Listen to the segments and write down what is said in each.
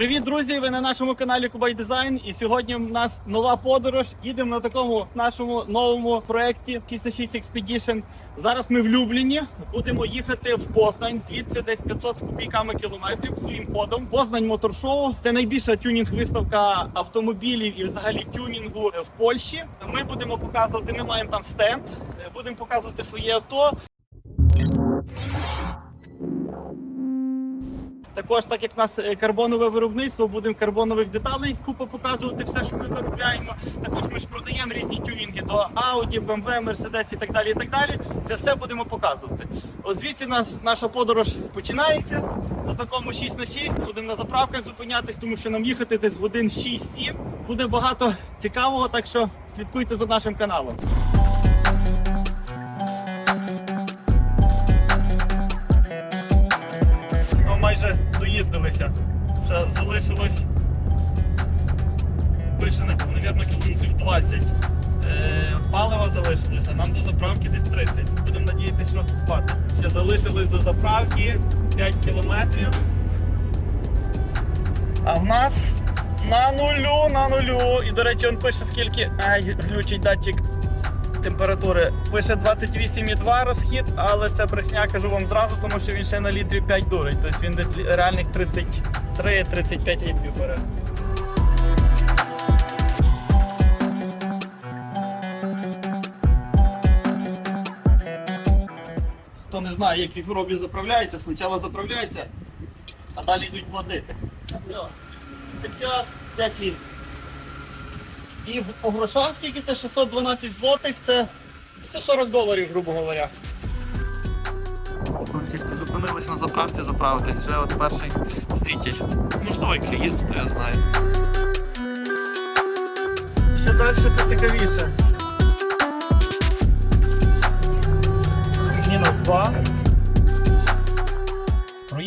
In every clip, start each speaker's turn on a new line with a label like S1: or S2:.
S1: Привіт, друзі! Ви на нашому каналі Кубай Дизайн. І сьогодні в нас нова подорож. Їдемо на такому нашому новому проєкті 606 Expedition. Зараз ми в Любліні. Будемо їхати в Познань. Звідси десь 500 з копійками кілометрів своїм ходом. Познань моторшоу. Це найбільша тюнінг-виставка автомобілів і взагалі тюнінгу в Польщі. Ми будемо показувати. Ми маємо там стенд. Будемо показувати своє авто. Також, так як в нас е, карбонове виробництво, будемо карбонових деталей купу показувати все, що ми виробляємо. Також ми ж продаємо різні тюнінги до Audi, BMW, Mercedes і так далі. І так далі. Це все будемо показувати. Ось звідси нас, наша подорож починається. На такому 6 на 6 будемо на заправках зупинятись, тому що нам їхати десь годин 6-7. Буде багато цікавого, так що слідкуйте за нашим каналом. Доїздилися. Ще залишилось більше, мабуть, кілометрів 20. Е, палива залишилося, нам до заправки десь 30. Будемо надіятися, що хватить. Ще залишилось до заправки 5 кілометрів. А в нас на нулю, на нулю. І, до речі, він пише скільки. Ай, глючить датчик температури. Пише 28,2 розхід, але це брехня, кажу вам зразу, тому що він ще на літрі 5 дурить. Тобто він десь реальних 33-35 літрів бере. Хто не знає, як в заправляється, спочатку заправляється, а далі йдуть платити. Це 5 літрів. І в- по грошах скільки це 612 злотих, це 140 доларів, грубо говоря. Тільки зупинились на заправці заправитись, вже от перший зритель. Можливо, і клієнт, то я знаю. Що далі, то цікавіше. Мінус 2.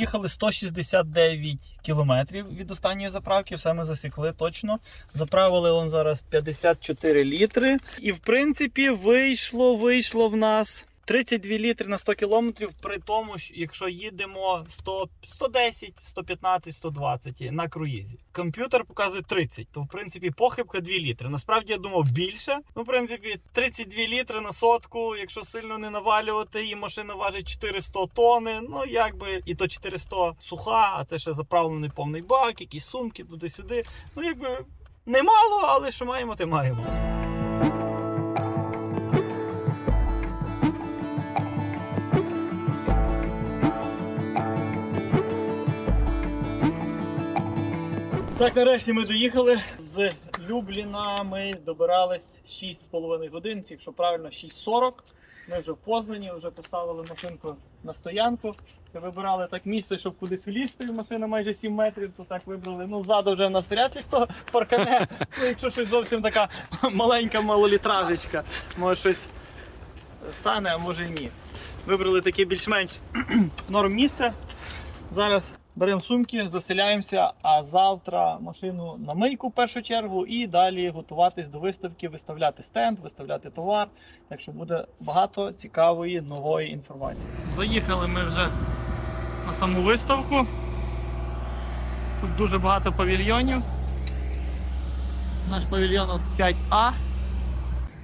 S1: Проїхали 169 кілометрів від останньої заправки, все ми засікли точно. Заправили он зараз 54 літри. І в принципі вийшло, вийшло в нас 32 літри на 100 кілометрів, при тому, що якщо їдемо 100, 110, 115, 120 на круїзі. Комп'ютер показує 30, то в принципі похибка 2 літри. Насправді я думав більше. Ну, в принципі, 32 літри на сотку, якщо сильно не навалювати, і машина важить 400 тонни. Ну якби і то 400 суха, а це ще заправлений повний бак, якісь сумки туди-сюди. Ну якби немало, але що маємо, те маємо. Так, нарешті ми доїхали з Любліна. Ми добирались 6,5 годин, якщо правильно, 6.40. Ми вже в Познані, вже поставили машинку на стоянку. Вибирали так місце, щоб кудись влізти. Машина майже 7 метрів, то так вибрали. Ну, ззаду вже в нас вряд ли хто паркане. Ну, якщо щось зовсім така маленька малолітражечка, може щось стане, а може і ні. Вибрали таке більш-менш норм місце. Зараз беремо сумки, заселяємося, а завтра машину на мийку в першу чергу і далі готуватись до виставки, виставляти стенд, виставляти товар. Так що буде багато цікавої нової інформації. Заїхали ми вже на саму виставку. Тут дуже багато павільйонів. Наш павільйон от 5А.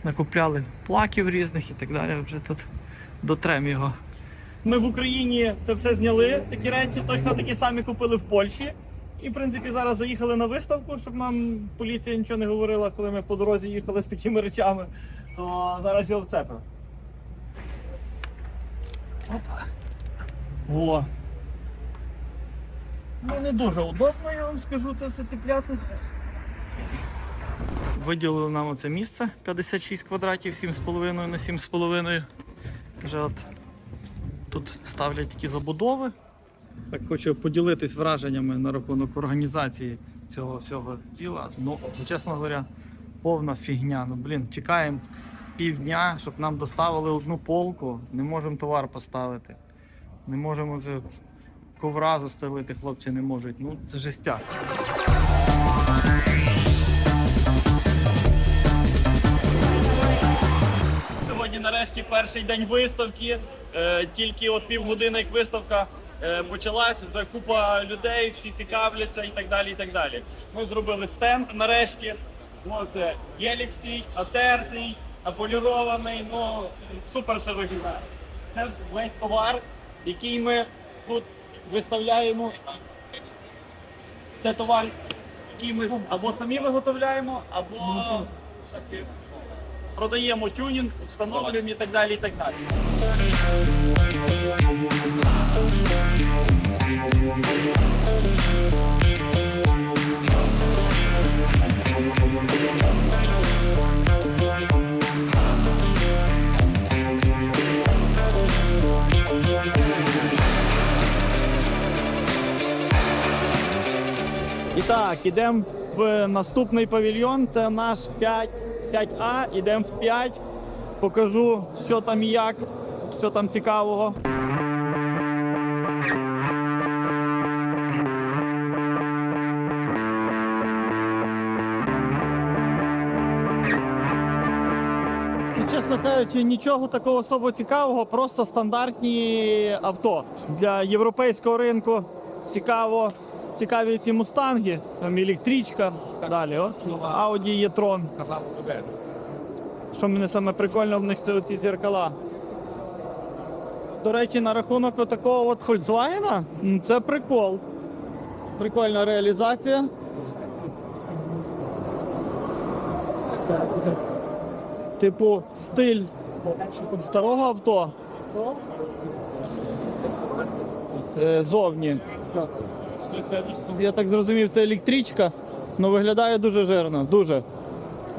S1: Накупляли плаків різних і так далі. Вже тут дотрем його. Ми в Україні це все зняли, такі речі, точно такі самі купили в Польщі. І, в принципі, зараз заїхали на виставку, щоб нам поліція нічого не говорила, коли ми по дорозі їхали з такими речами, то зараз його вцепимо. Опа. О. Ну, не дуже удобно, я вам скажу це все ціпляти. Виділили нам оце місце 56 квадратів, 7,5 на 7,5. Вже от Тут ставлять такі забудови. Так хочу поділитись враженнями на рахунок організації цього всього діла. Ну, чесно говоря, повна фігня. Ну, блін, чекаємо півдня, щоб нам доставили одну полку. Не можемо товар поставити. Не можемо вже ковра застелити, хлопці не можуть. Ну, це жестяк. Перший день виставки. Е, тільки от півгодини як виставка е, почалась вже купа людей, всі цікавляться і так далі. і так далі. Ми зробили стенд нарешті. Оце гелік стоїть, отертий, аполірований, ну супер все виглядає. Це весь товар, який ми тут виставляємо. Це товар, який ми або самі виготовляємо, або продаємо тюнінг, встановлюємо і так далі. і так далі. І так, ідемо в наступний павільйон. Це наш 5, 5А. Ідемо в 5. Покажу, що там і як, що там цікавого. Чесно кажучи, нічого такого особо цікавого, просто стандартні авто для європейського ринку. Цікаво, цікаві ці мустанги, там електричка, далі. От, Audi e-tron. Що мене саме прикольно в них це оці зеркала. До речі, на рахунок такого от Volkswagen, це прикол. Прикольна реалізація. Типу, стиль старого авто. Зовні. Я так зрозумів, це електричка, але виглядає дуже жирно, дуже.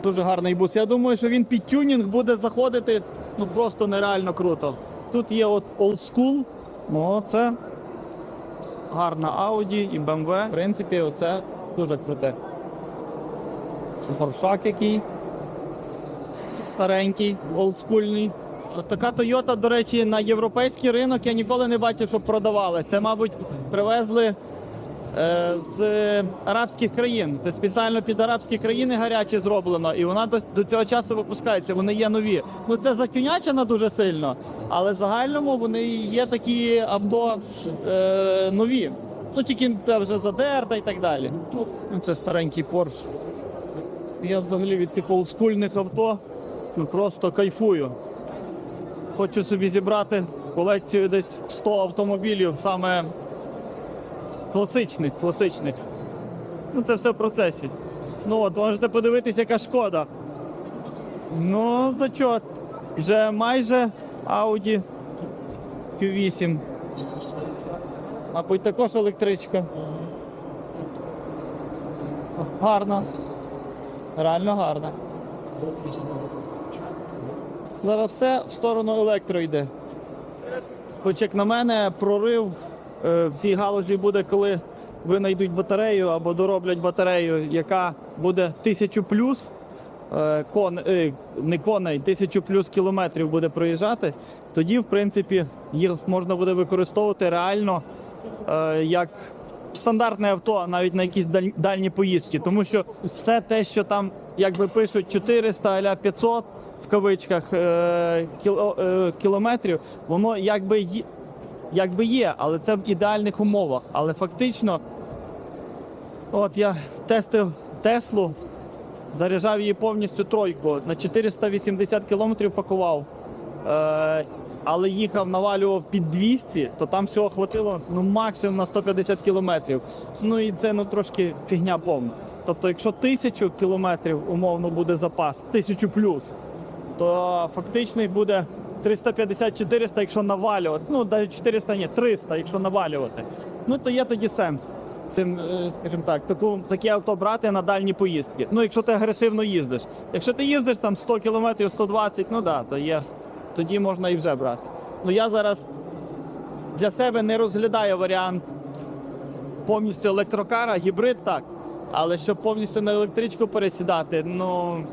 S1: Дуже гарний бус. Я думаю, що він під тюнінг буде заходити ну просто нереально круто. Тут є от Old School, ну це гарна Audi і BMW. В принципі, оце дуже круте. Горшак який старенький, олдскульний. Така Toyota, до речі, на європейський ринок я ніколи не бачив, щоб продавали. Це, мабуть, привезли з арабських країн. Це спеціально під арабські країни гаряче зроблено, і вона до, до цього часу випускається. Вони є нові. Ну це затюнячено дуже сильно, але в загальному вони є такі авто е, нові. Ну тільки вже задерта і так далі. Ну, це старенький Porsche. Я взагалі від цих олдскульних авто ну, просто кайфую. Хочу собі зібрати колекцію десь в 100 автомобілів, саме класичних, класичних. Ну, це все в процесі. Ну от, можете подивитись, яка шкода. Ну, зачот. Вже майже Audi Q8. Мабуть, також електричка. Гарно. Реально гарно. Зараз все в сторону електро йде. Хоч як на мене, прорив в цій галузі буде, коли винайдуть батарею або дороблять батарею, яка буде 1000 плюс. е, Кон, е, не коней, тисячу плюс кілометрів буде проїжджати, тоді, в принципі, їх можна буде використовувати реально е, як стандартне авто, навіть на якісь даль- дальні поїздки. Тому що все те, що там, якби пишуть 400 аля 500 в кавичках е, кіло, е, кілометрів, воно якби якби є, але це в ідеальних умовах. Але фактично, от я тестив Теслу, заряджав її повністю тройку на 480 кілометрів пакував. Е, але їхав, навалював під 200, то там всього хватило ну, максимум на 150 кілометрів. Ну і це ну, трошки фігня повна. Тобто, якщо тисячу кілометрів умовно буде запас, тисячу плюс, то фактичний буде 350-400, якщо навалювати. Ну, навіть 400 ні, 300, якщо навалювати. Ну, то є тоді сенс. Цим, е, скажімо так, таку, таке авто брати на дальні поїздки. Ну, якщо ти агресивно їздиш. Якщо ти їздиш там 100 кілометрів, 120, ну да, то є. Тоді можна і вже брати. Ну я зараз для себе не розглядаю варіант повністю електрокара, гібрид так. Але щоб повністю на електричку пересідати, ну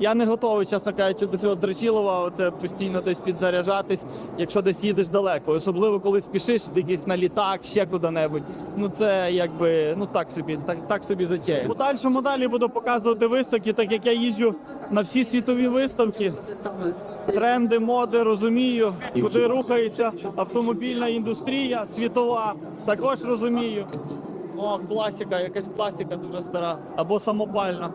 S1: я не готовий, чесно кажучи, до цього дрочілова, оце постійно десь підзаряджатись, якщо десь їдеш далеко. Особливо коли спішиш, десь на літак, ще куди-небудь. Ну це якби ну так собі, так, так собі затея. У дальшому далі буду показувати виставки, так як я їжджу на всі світові виставки. Тренди, моди, розумію, куди рухається автомобільна індустрія світова. Також розумію. О, класика, якась класика дуже стара. Або самопальна.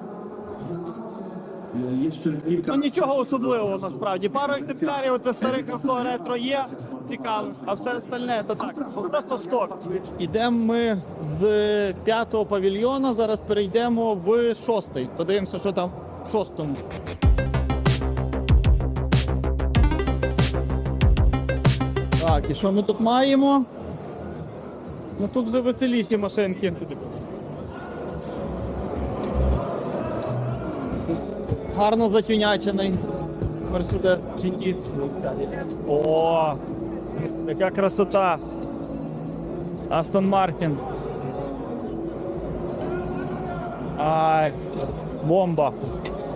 S2: Jeszcze kilka.
S1: Ну нічого особливого насправді. Пару екземплярів оце старих авто ретро є цікавих, а все остальне то так. Просто сток. Ідемо ми з п'ятого павільйона. Зараз перейдемо в шостий. Подивимося, що там в шостому. Так, і що ми тут маємо? Ну тут вже веселіші машинки. Гарно затюнячений Мерседес GT. О, яка красота. Астон Мартін. Ай, бомба.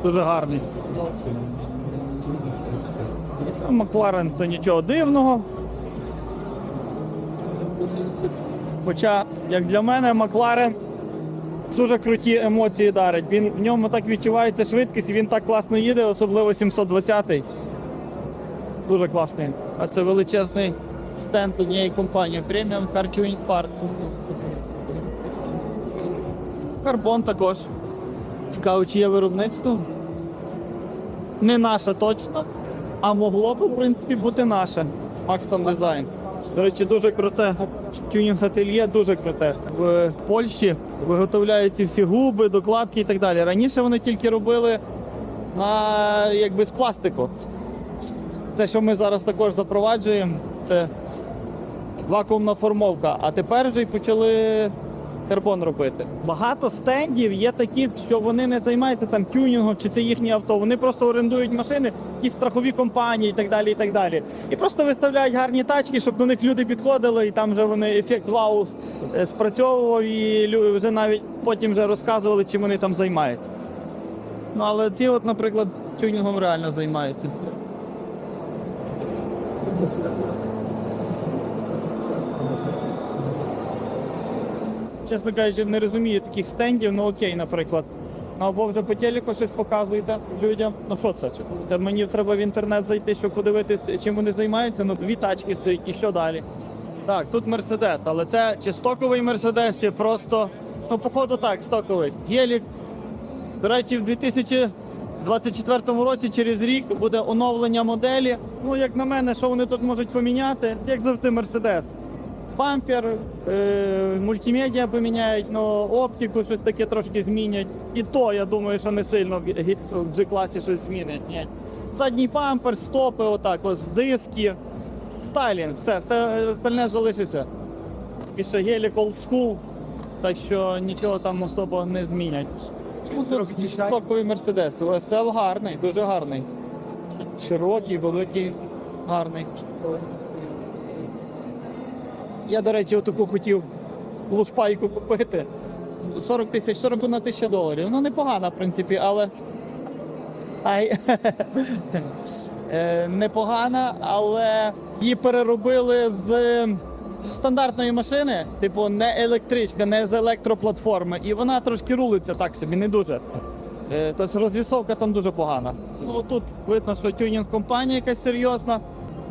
S1: Дуже гарний. Макларен це нічого дивного. Хоча, як для мене, Макларен дуже круті емоції дарить. Він в ньому так відчувається швидкість, і він так класно їде, особливо 720-й. Дуже класний. А це величезний стенд однієї компанії Premium Car Parts. Карбон також. Цікаво, чи є виробництво. Не наше точно, а могло б, в принципі, бути наше. Maxton Design. До речі, дуже круте. Тюнінг ательє дуже круте. В Польщі виготовляють ці всі губи, докладки і так далі. Раніше вони тільки робили на якби з пластику. Те, що ми зараз також запроваджуємо, це вакуумна формовка. А тепер вже й почали карбон робити. Багато стендів є такі, що вони не займаються там тюнінгом чи це їхнє авто. Вони просто орендують машини, якісь страхові компанії і так далі. І так далі. І просто виставляють гарні тачки, щоб до них люди підходили, і там вже вони ефект вау е, спрацьовував, і вже навіть потім вже розказували, чим вони там займаються. Ну але ці, от, наприклад, тюнінгом реально займаються. Чесно кажучи, не розумію таких стендів, ну окей, наприклад. Ну або вже по телеку щось показуєте людям. Ну що це? Та мені треба в інтернет зайти, щоб подивитися, чим вони займаються. Ну, дві тачки стоять і що далі. Так, тут Мерседес, але це чи стоковий Мерседес, чи просто. Ну, походу так, стоковий. Гелік. До речі, в 2024 році через рік буде оновлення моделі. Ну, як на мене, що вони тут можуть поміняти, як завжди, Мерседес. Бампер, е, мультимедіа поміняють, ну, оптику щось таке трошки змінять. І то, я думаю, що не сильно в G-класі щось змінять. Ні. Задній бампер, стопи, отак, ось диски, стайлінг, все, все остальне залишиться. Пише Гелік Old School, так що нічого там особо не змінять. Стоковий Мерседес. ОСЛ гарний, дуже гарний. Широкий, великий, гарний. Я, до речі, отаку хотів лушпайку купити. 40 тисяч, 41 тисяча доларів. Ну, непогана, в принципі, але. Ай. Е, непогана, але її переробили з стандартної машини, типу не електричка, не з електроплатформи. І вона трошки рулиться так собі, не дуже. Тобто розвісовка там дуже погана. Ну тут видно, що тюнінг компанія якась серйозна.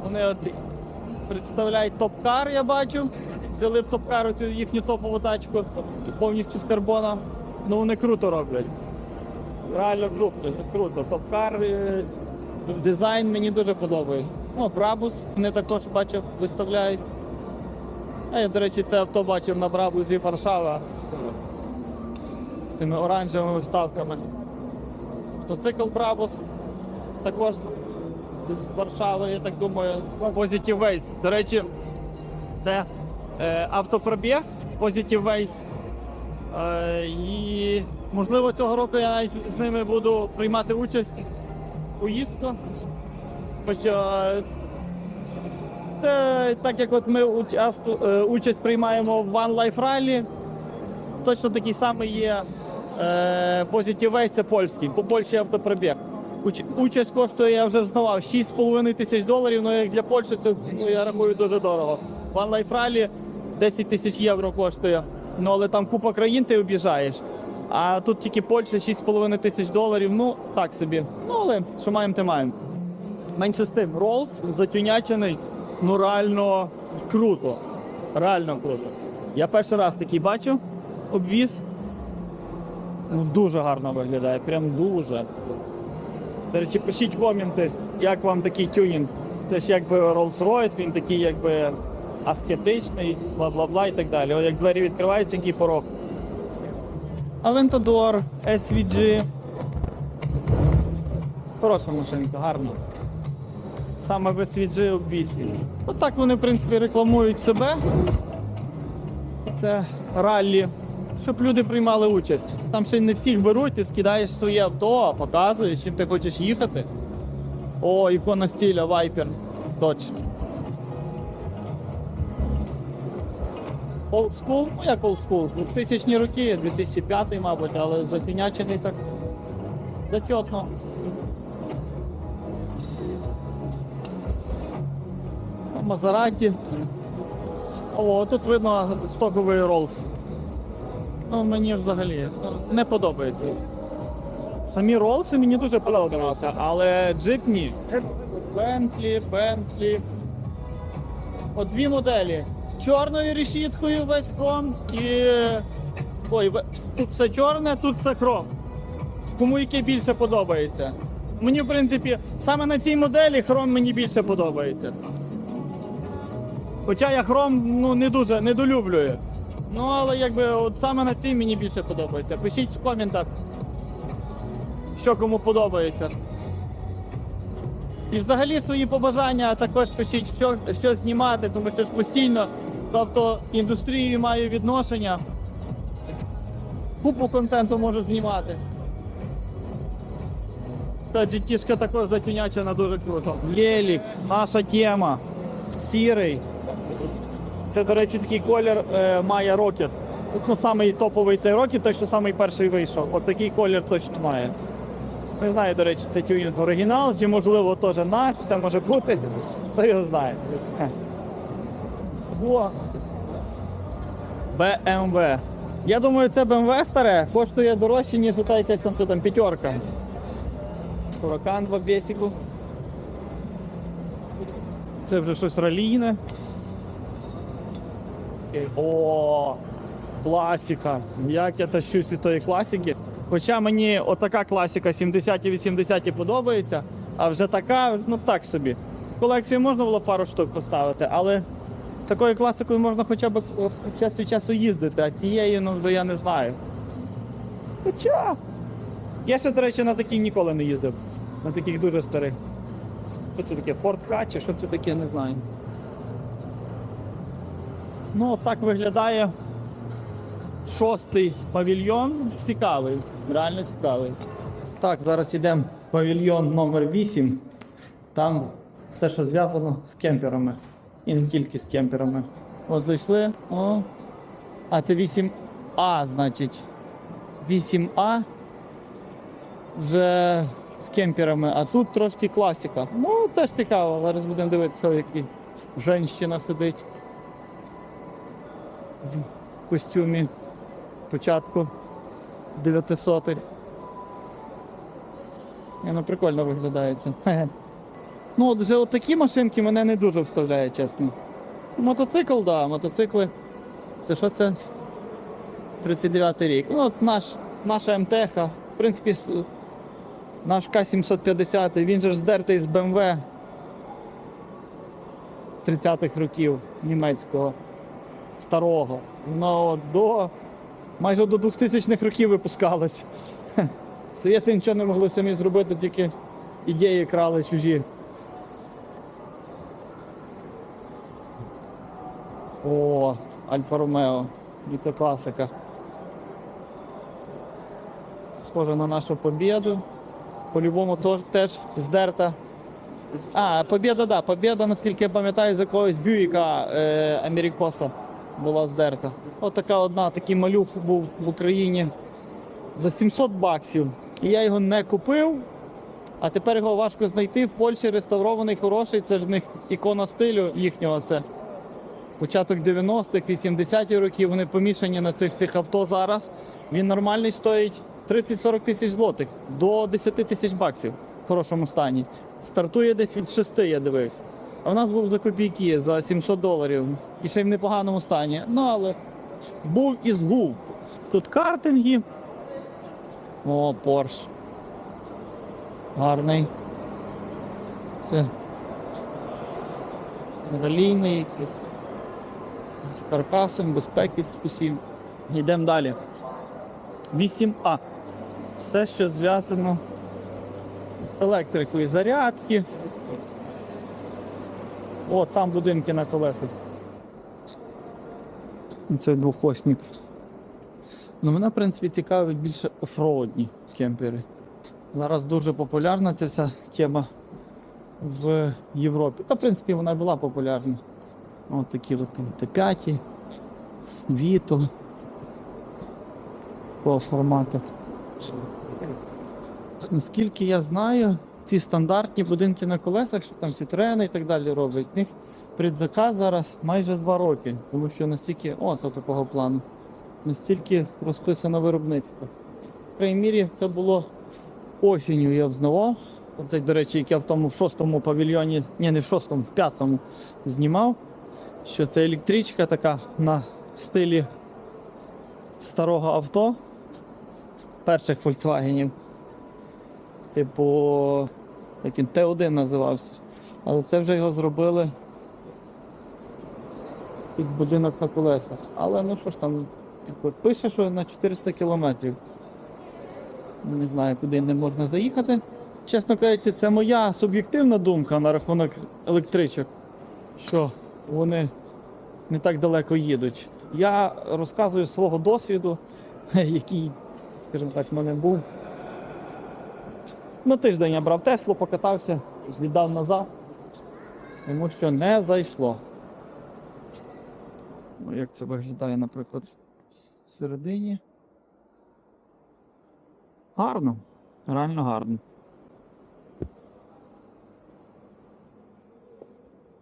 S1: Вони от представляють топ-кар, я бачу. Взяли топ-кар, цю їхню топову тачку повністю з карбона. Ну вони круто роблять. Реально круто, круто. Топ-кар, е, дизайн мені дуже подобається. Ну, Брабус вони також бачив, виставляють. А я, до речі, це авто бачив на Брабузі Варшава з цими оранжевими вставками. Мотоцикл Брабус також з Варшави, я так думаю, Positive Ways. До речі, це е, автопробіг Positive Ways. Е, і можливо цього року я навіть з ними буду приймати участь. Хоча е, це так як от ми е, участь приймаємо в One Life Rally, точно такий самий є е, Positive це польський, по Польщі автопробіг. Уч, участь коштує, я вже взнавав, 6,5 тисяч доларів, ну як для Польщі це ну, я рахую дуже дорого. One Life Rally 10 тисяч євро коштує. Ну але там купа країн ти об'їжджаєш. А тут тільки Польща 6,5 тисяч доларів. Ну так собі. Ну але що маємо, те маємо. Менше з тим, Роллс затюнячений, ну реально круто. Реально круто. Я перший раз такий бачу, обвіз. Ну, дуже гарно виглядає, прям дуже. До речі, пишіть коменти, як вам такий тюнінг. Це ж якби Rolls-Royce, він такий якби аскетичний, бла-бла-бла і так далі. О, як двері відкриваються, який порог. Aventador, SVG. Хороша машинка, гарна. Саме в SVG обвісні. Отак вони, в принципі, рекламують себе. Це раллі, щоб люди приймали участь. Там ще не всіх беруть, ти скидаєш своє авто, показуєш, чим ти хочеш їхати. О, ікона стиля Viper. Точно. Old school? Ну як old school? 2000 роки, 2005, мабуть, але затінячений так зачетно. Мазераті. О, тут видно стоковий Rolls. Ну, мені взагалі не подобається. Самі ролси мені дуже подобаються, але джип ні. Бентлі, Бентлі. От дві моделі. З чорною решіткою весь хром і. Ой, тут все чорне, тут все хром. Кому яке більше подобається. Мені, в принципі, саме на цій моделі хром мені більше подобається. Хоча я хром ну, не дуже недолюблюю. Ну, але якби от саме на цій мені більше подобається. Пишіть в коментах, що кому подобається. І взагалі свої побажання також пишіть, що, що знімати, тому що ж постійно з автоіндустрією маю відношення. Купу контенту можу знімати. Та GT-шка також затюнячена дуже круто. Лелік, наша тема. Сірий. Це, до речі, такий колір е, має Rocket. Ну, самий топовий цей Rocket, той, що самий перший вийшов. От такий колір точно має. Не знаю, до речі, це тюнінг оригінал, чи можливо теж наш, все може бути. Хто його знає. О. BMW. Я думаю, це BMW старе коштує дорожче, ніж ота якась там що там п'ятерка. Хуракан в обвесіку. Це вже щось ралійне. О, класика. Як я тащусь від тої класики. Хоча мені отака класика 70-ті 80-ті подобається, а вже така, ну так собі. Колекцію можна було пару штук поставити, але такою класикою можна хоча б час від часу їздити, а цією, ну я не знаю. Хоча. Я ще, до речі, на такій ніколи не їздив. На таких дуже старих. Що це таке? Ford Ka чи що це таке, не знаю. Ну, так виглядає шостий павільйон. Цікавий, реально цікавий. Так, зараз йдемо в павільйон номер 8. Там все, що зв'язано з кемперами. І не тільки з кемперами. От зайшли. О. А, це 8А, значить. 8А. Вже з кемперами, а тут трошки класика. Ну, теж цікаво. Зараз будемо дивитися, який женщина сидить в костюмі початку 900-х. Ні, Ну, прикольно виглядає Ну, от вже такі машинки мене не дуже вставляє, чесно. Мотоцикл, так, да, мотоцикли. Це що це? 39 й рік. Ну, от наш, наша МТХ, в принципі, наш К-750, він же ж здертий з БМВ 30-х років німецького старого. Воно до майже до 2000-х років випускалось. Совєти нічого не могли самі зробити, тільки ідеї крали чужі. О, Альфа Ромео. І це класика. Схоже на нашу побіду. По-любому теж здерта. А, побіда, да, побіда, наскільки я пам'ятаю, з якогось Бюїка е, Америкоса. Була здерта. От така одна, такий малюк був в Україні за 700 баксів. І я його не купив, а тепер його важко знайти. В Польщі реставрований хороший. Це ж в них ікона стилю їхнього. Це початок 90-х, 80-ті років. Вони помішані на цих всіх авто зараз. Він нормальний стоїть 30-40 тисяч злотих до 10 тисяч баксів в хорошому стані. Стартує десь від 6, я дивився. В нас був за копійки, за 700 доларів. І ще й в непоганому стані. Ну але був і згуб. Тут картинги. О, Порш. Гарний. Це ралійний якийсь з каркасом, безпеки з усім. Йдемо далі. 8А. Все, що зв'язано з електрикою. Зарядки. О, там будинки на колесах. Це двохосник. Ну, мене, в принципі, цікавить більше офроудні кемпери. Зараз дуже популярна ця вся тема в Європі. Та, в принципі, вона була популярна. От такі от Т5, Віто. Такого формату. Наскільки я знаю, ці стандартні будинки на колесах, що там Citroen і так далі роблять, них предзаказ зараз майже 2 роки, тому що настільки, о, то такого плану, настільки розписано виробництво. В крайній мірі, це було осінню, я взнавав. Оце, до речі, як я в тому в шостому павільйоні, ні, не в шостому, в п'ятому знімав, що це електричка така на стилі старого авто, перших Volkswagenів. Типу, як він Т1 називався. Але це вже його зробили під будинок на колесах. Але ну що ж там, типу, пише, що на 400 кілометрів. Не знаю, куди не можна заїхати. Чесно кажучи, це моя суб'єктивна думка на рахунок електричок, що вони не так далеко їдуть. Я розказую свого досвіду, який, скажімо так, в мене був. На тиждень я брав Теслу, покатався, віддав назад, тому що не зайшло. Ну, як це виглядає, наприклад, всередині. Гарно, реально гарно.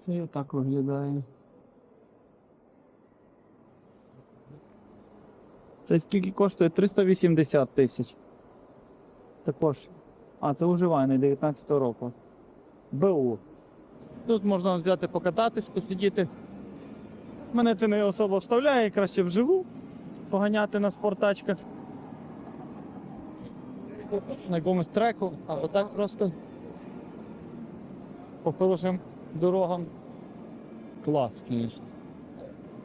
S1: Це і так виглядає. Це скільки коштує? 380 тисяч. Також. А, це уживаний 19 року. БУ. Тут можна взяти покататись, посидіти. Мене це не особо вставляє, краще вживу поганяти на спортачках. На якомусь треку, або так просто по хорошим дорогам. Клас, звісно.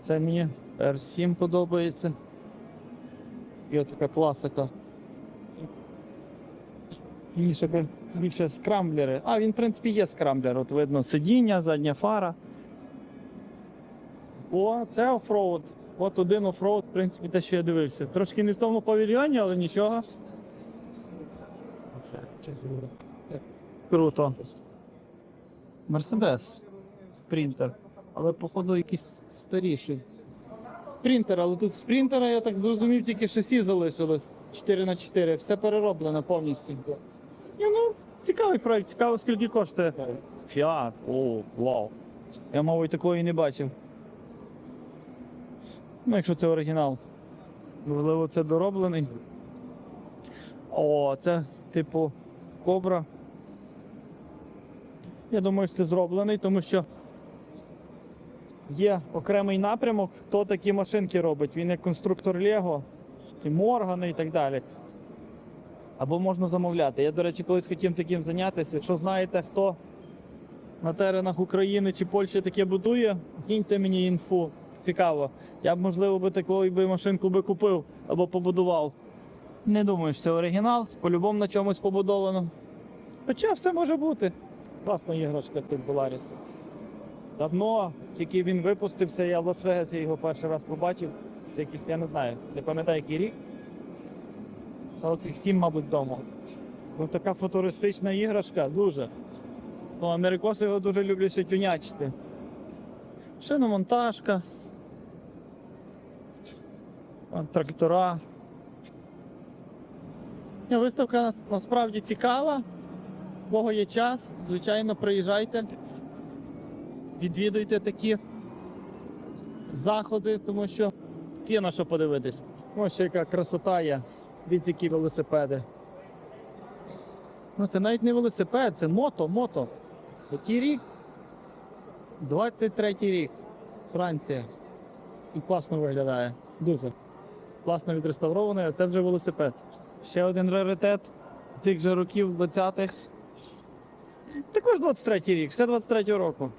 S1: Це мені R7 подобається. І от така класика. Більше, більше скрамблери. А, він, в принципі, є скрамблер. От видно сидіння, задня фара. О, це офроуд. От один офроуд, в принципі, те, що я дивився. Трошки не в тому павільйоні, але нічого. Круто. Мерседес. Спринтер. Але, походу, якийсь старіший. Спринтер, але тут спринтера, я так зрозумів, тільки шасі залишилось 4 на 4 все перероблено повністю. Ні, ну, цікавий проект, цікаво, скільки коштує. Фіат, о, вау. Я, мабуть, такого і не бачив. Ну, якщо це оригінал. Можливо, це дороблений. О, це типу кобра. Я думаю, що це зроблений, тому що є окремий напрямок, хто такі машинки робить. Він як конструктор Лего, і Моргани і так далі. Або можна замовляти. Я, до речі, колись хотів таким зайнятися. Якщо знаєте, хто на теренах України чи Польщі таке будує, кіньте мені інфу. Цікаво. Я б, можливо, би таку би машинку би купив або побудував. Не думаю, що це оригінал, по-любому на чомусь побудовано. Хоча все може бути. Класна іграшка цей Polaris. Давно, тільки він випустився, я в Лас-Вегасі його перший раз побачив. Це якийсь, я не знаю, не пам'ятаю, який рік. Років сім, мабуть, вдома. Ну, така футуристична іграшка, дуже. Ну, америкоси його дуже люблять тюнячити. Шиномонтажка. Трактора. Ні, Виставка нас- насправді цікава. У кого є час, звичайно, приїжджайте. Відвідуйте такі заходи, тому що є на що подивитись. Ось яка красота є. Дивіться, які велосипеди. Ну, це навіть не велосипед, це мото, мото. Який рік? 23-й рік. Франція. І класно виглядає. Дуже. Класно відреставрований, а це вже велосипед. Ще один раритет тих же років 20-х. Також 23-й рік, все 23-го року.